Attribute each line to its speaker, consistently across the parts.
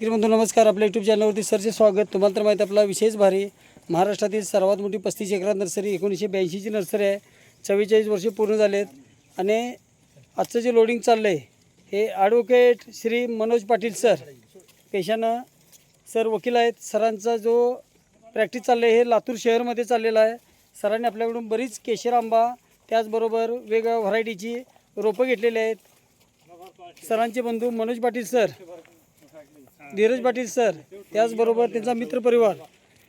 Speaker 1: बंधू नमस्कार. आपल्या यूट्यूब चॅनलवरती सरचे स्वागत. तुम्हाला तर माहिती आपला विशेष भारी. महाराष्ट्रातील सर्वात मोठी पस्तीस एकरात नर्सरी एकोणीसशे ब्याऐंशीची नर्सरी आहे. चव्वेचाळीस वर्षे पूर्ण झालेत. आणि आजचं जे लोडिंग चाललं आहे हे ॲडव्होकेट श्री मनोज पाटील सर पेशानं सर वकील आहेत. सरांचा जो प्रॅक्टिस चाललं आहे हे लातूर शहरमध्ये चाललेला आहे. सरांनी आपल्याकडून बरीच केशर आंबा त्याचबरोबर वेगवेगळ्या व्हरायटीची रोपं घेतलेली आहेत. सरांचे बंधू मनोज पाटील सर धीरज पाटील सर त्याचबरोबर त्यांचा मित्रपरिवार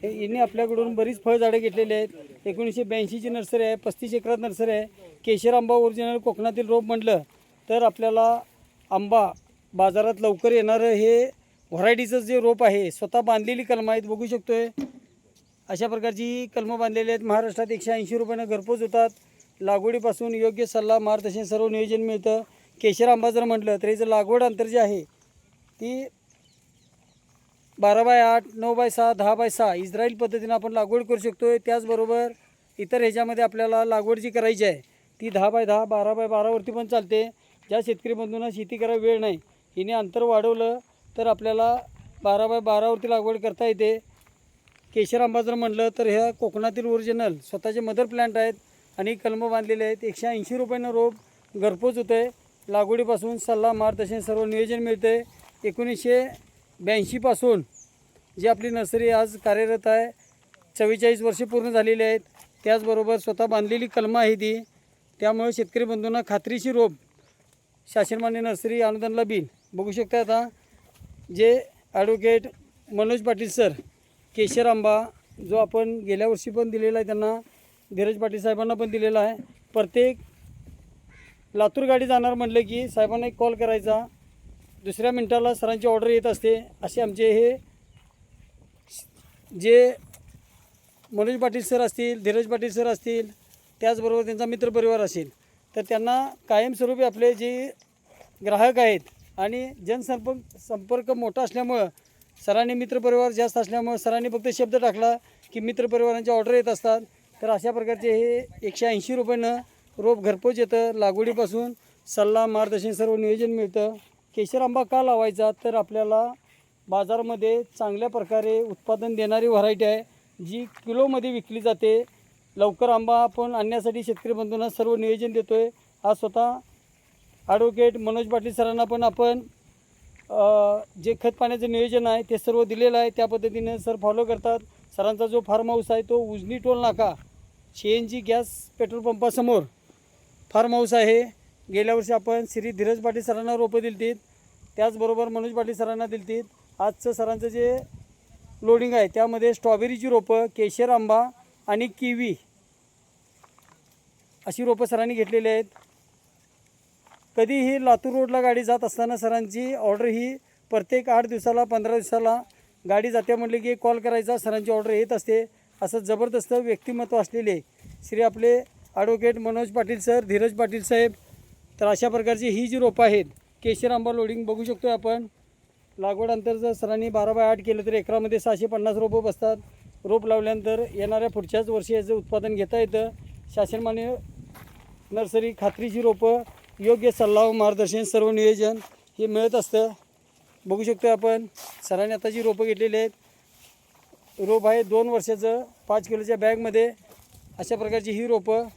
Speaker 1: हे यांनी आपल्याकडून बरीच फळझाडे घेतलेली आहेत. एकोणीसशे ब्याऐंशीची नर्सरी आहे पस्तीस एकरात नर्सरी आहे. केशर आंबा ओरिजिनल कोकणातील रोप म्हटलं तर आपल्याला आंबा बाजारात लवकर येणारं हे व्हरायटीचं जे रोप आहे स्वतः बांधलेली कलमं आहेत बघू शकतो आहे अशा प्रकारची ही कलमं बांधलेली आहेत. महाराष्ट्रात एकशे ऐंशी रुपयानं घरपोच होतात. लागवडीपासून योग्य सल्ला मार्गदर्शन सर्व नियोजन मिळतं. केशर आंबा जर म्हटलं तर याचं लागवड अंतर जे आहे ती बारा बाय आठ नऊ बाय सहा दहा बाय सहा इस्रायल पद्धतीनं आपण लागवड करू शकतो आहे त्याचबरोबर इतर ह्याच्यामध्ये आपल्याला लागवड जी करायची आहे ती दहा बाय दहा बारा बाय बारावरती पण चालते. ज्या शेतकरी बंधूंना शेती करायला वेळ नाही हिने अंतर वाढवलं तर आपल्याला बारा बाय बारावरती लागवड करता येते. केशर आंबा जर म्हटलं तर ह्या कोकणातील ओरिजिनल स्वतःचे मदर प्लांट आहेत आणि कलमं बांधलेले आहेत. एकशे ऐंशी रुपयानं रोप घरपोच होतं आहे लागवडीपासून सल्ला मार्गदर्शन सर्व नियोजन मिळतं आहे एकोणीसशे ब्याऐंशीपासून जी आपली नर्सरी आज कार्यरत आहे चव्वेचाळीस वर्षे पूर्ण झालेली आहेत. त्याचबरोबर स्वतः बांधलेली कलमं आहे ती. त्यामुळे शेतकरी बंधूंना खात्रीशी रोप शासनमान्य नर्सरी अनुदानला बिल बघू शकता आता जे ॲडव्होकेट मनोज पाटील सर केशर आंबा जो आपण गेल्या वर्षी पण दिलेला आहे त्यांना धीरज पाटील साहेबांना पण दिलेला आहे. प्रत्येक लातूर गाडी जाणार म्हटलं की साहेबांना एक कॉल करायचा. दुसऱ्या मिनटाला सरांची ऑर्डर येत असते. असे आमचे हे जे मनोज पाटील सर असतील धीरज पाटील सर असतील त्याचबरोबर त्यांचा मित्रपरिवार असेल तर त्यांना कायमस्वरूपी आपले जे ग्राहक आहेत आणि जनसंपर्क संपर्क मोठा असल्यामुळं सरांनी मित्रपरिवार जास्त असल्यामुळं सरांनी फक्त शब्द टाकला की मित्रपरिवारांच्या ऑर्डर येत असतात. तर अशा प्रकारचे हे एकशे ऐंशी रुपयानं रोप घरपोच येतं. लागवडीपासून सल्ला मार्गदर्शन सर्व नियोजन मिळतं. केशर आंबा का लावायचा? तर आपल्याला बाजारामध्ये चांगल्या प्रकारे उत्पादन देणारी व्हरायटी आहे जी किलोमध्ये विकली जाते. लवकर आंबा आपण आणण्यासाठी शेतकरी बंधूंना सर्व नियोजन देतो आहे आज स्वतः ॲडव्होकेट मनोज पाटील सरांना पण आपण जे खत पाण्याचं नियोजन आहे ते सर्व दिलेलं आहे. त्या पद्धतीने सर फॉलो करतात. सरांचा जो फार्म हाऊस आहे तो उजनी टोल नाका C N G gas petrol पंपासमोर farm house आहे. गेल्या वर्षी आपण श्री धीरज पाटील सरांना रोपं दिलतीत. त्याचबरोबर मनोज पाटील सरांना दिलतीत आजचं सरांचं जे लोडिंग आहे त्यामध्ये स्ट्रॉबेरीची रोपं केशर आंबा आणि किवी अशी रोपं सरांनी घेतलेली आहेत. कधीही लातूर रोडला गाडी जात असताना सरांची ऑर्डर ही प्रत्येक आठ दिवसाला पंधरा दिवसाला गाडी जाते म्हटले की कॉल करायचा सरांची ऑर्डर येत असते. असं जबरदस्त व्यक्तिमत्व असलेले श्री आपले ॲडव्होकेट मनोज पाटील सर धीरज पाटील साहेब तर अशा प्रकारची ही जी रोपं आहेत केशर आंबा लोडिंग बघू शकतो आपण. लागवड अंतर जर सरांनी बारा बाय आठ केलं तर एकरामध्ये सहाशे पन्नास रोपं बसतात. रोप लावल्यानंतर येणाऱ्या पुढच्याच वर्षी याचं उत्पादन घेता येतं. शासनमान्य नर्सरी खात्रीची रोपं योग्य सल्ला व मार्गदर्शन सर्व नियोजन हे मिळत असतं. बघू शकतो आपण सरांनी आता जी रोपं घेतलेली आहेत रोप आहे दोन वर्षाचं पाच किलोच्या बॅगमध्ये. अशा प्रकारची ही रोपं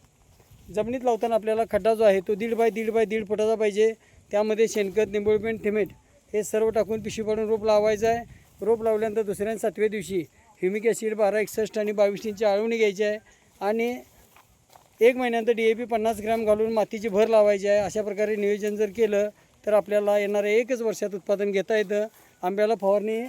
Speaker 1: जमिनीत लावताना आपल्याला खड्डा जो आहे तो दीड बाय दीड बाय दीड फुटाचा पाहिजे. त्यामध्ये शेणखत निंबोळपेंट थिमेट हे सर्व टाकून पिशवी पाडून रोप लावायचं आहे. रोप लावल्यानंतर दुसऱ्या सातव्या दिवशी ह्युमिक ॲसिड बारा एकसष्ट आणि बावीस इंची आळवणी घ्यायची आहे आणि एक महिन्यानंतर डी ए पी पन्नास ग्रॅम घालून मातीची भर लावायची आहे. अशा प्रकारे नियोजन जर केलं तर आपल्याला येणाऱ्या एकच वर्षात उत्पादन घेता येतं. आंब्याला फवारणी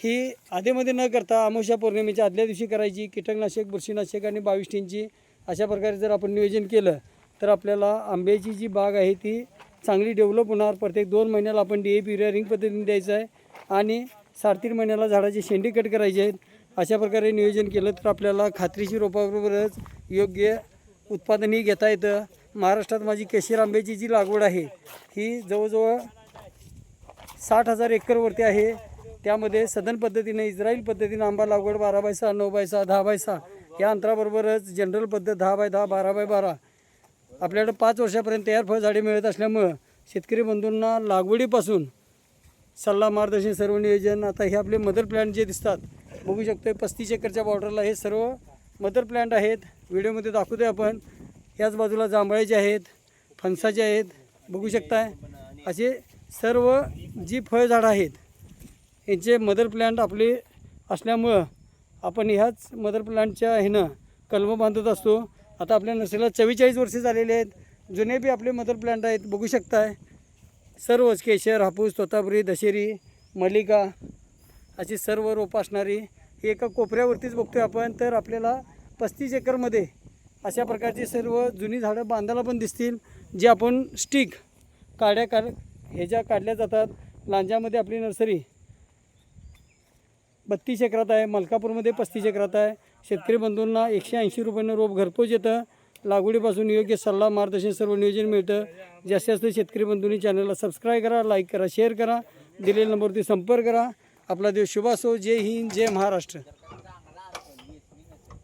Speaker 1: ही आधीमध्ये न करता अमावस्या पौर्णिमेच्या आदल्या दिवशी करायची. कीटकनाशक बुरशीनाशक आणि बावीस टीनची अशा प्रकारे जर आपण नियोजन केलं तर आपल्याला आंब्याची जी बाग आहे ती चांगली डेव्हलप होणार. प्रत्येक दोन महिन्याला आपण डी ए पी रिंग पद्धतीने द्यायचं आहे. आणि साडेतीन महिन्याला झाडाची शेंडी कट करायची आहेत. अशा प्रकारे नियोजन केलं तर आपल्याला खात्रीशी रोपाबरोबरच योग्य उत्पादनही घेता येतं. महाराष्ट्रात माझी केशीर आंब्याची जी लागवड आहे ही जवळजवळ साठ हजार एकरवरती आहे. त्यामध्ये सदन पद्धतीने इस्रायल पद्धतीने आंबा लागवड बारा बाय सहा नऊ बाय सहा दहा बाय सहा या अंतराबरोबरच जनरल पद्धत दहा बाय दहा बारा बाय बारा आपल्याकडे पाच वर्षापर्यंत तयार फळझाडे मिळत असल्यामुळं शेतकरी बंधूंना लागवडीपासून सल्ला मार्गदर्शन सर्व नियोजन आता हे आपले मदर प्लॅन्ट जे दिसतात बघू शकतोय पस्तीस एकरच्या बॉर्डरला हे सर्व मदर प्लॅन्ट आहेत. व्हिडिओमध्ये दाखवतोय आपण. याच बाजूला जांभळ्याचे आहेत फणसाचे आहेत बघू शकताय. असे सर्व जी फळझाडं आहेत यांचे मदर प्लॅन्ट आपले असल्यामुळं आपण ह्याच मदर प्लॅन्टच्या ह्यानं कलमं बांधत असतो. आता आपल्या नर्सरीला चव्वेचाळीस वर्षे झालेले आहेत. जुने बी आपले मदर प्लांट आहेत. बघू शकताय. सर्वच केशर हापूस तोतापुरी दशेरी मल्लिका अशी सर्व रोपं असणारी एका कोपऱ्यावरतीच बघतोय आपण. तर आपल्याला पस्तीस एकरमध्ये अशा प्रकारची सर्व जुनी झाडं बांधायला पण दिसतील. जे आपण स्टिक काड्या काढ ह्याच्या काढल्या जातात लांजामध्ये आपली नर्सरी बत्तीस एकरात आहे मलकापूरमध्ये पस्तीस एकरात आहे. शेतकरी बंधूंना एकशे ऐंशी रुपयानं रोप घरपोच येतं. लागवडीपासून योग्य सल्ला मार्गदर्शन सर्व नियोजन मिळतं. जास्तीत जास्त शेतकरी बंधूंनी चॅनलला सबस्क्राईब करा लाईक करा शेअर करा. दिलेल्या नंबरवरती संपर्क करा. आपला देव शुभ असो. जय हिंद जय महाराष्ट्र.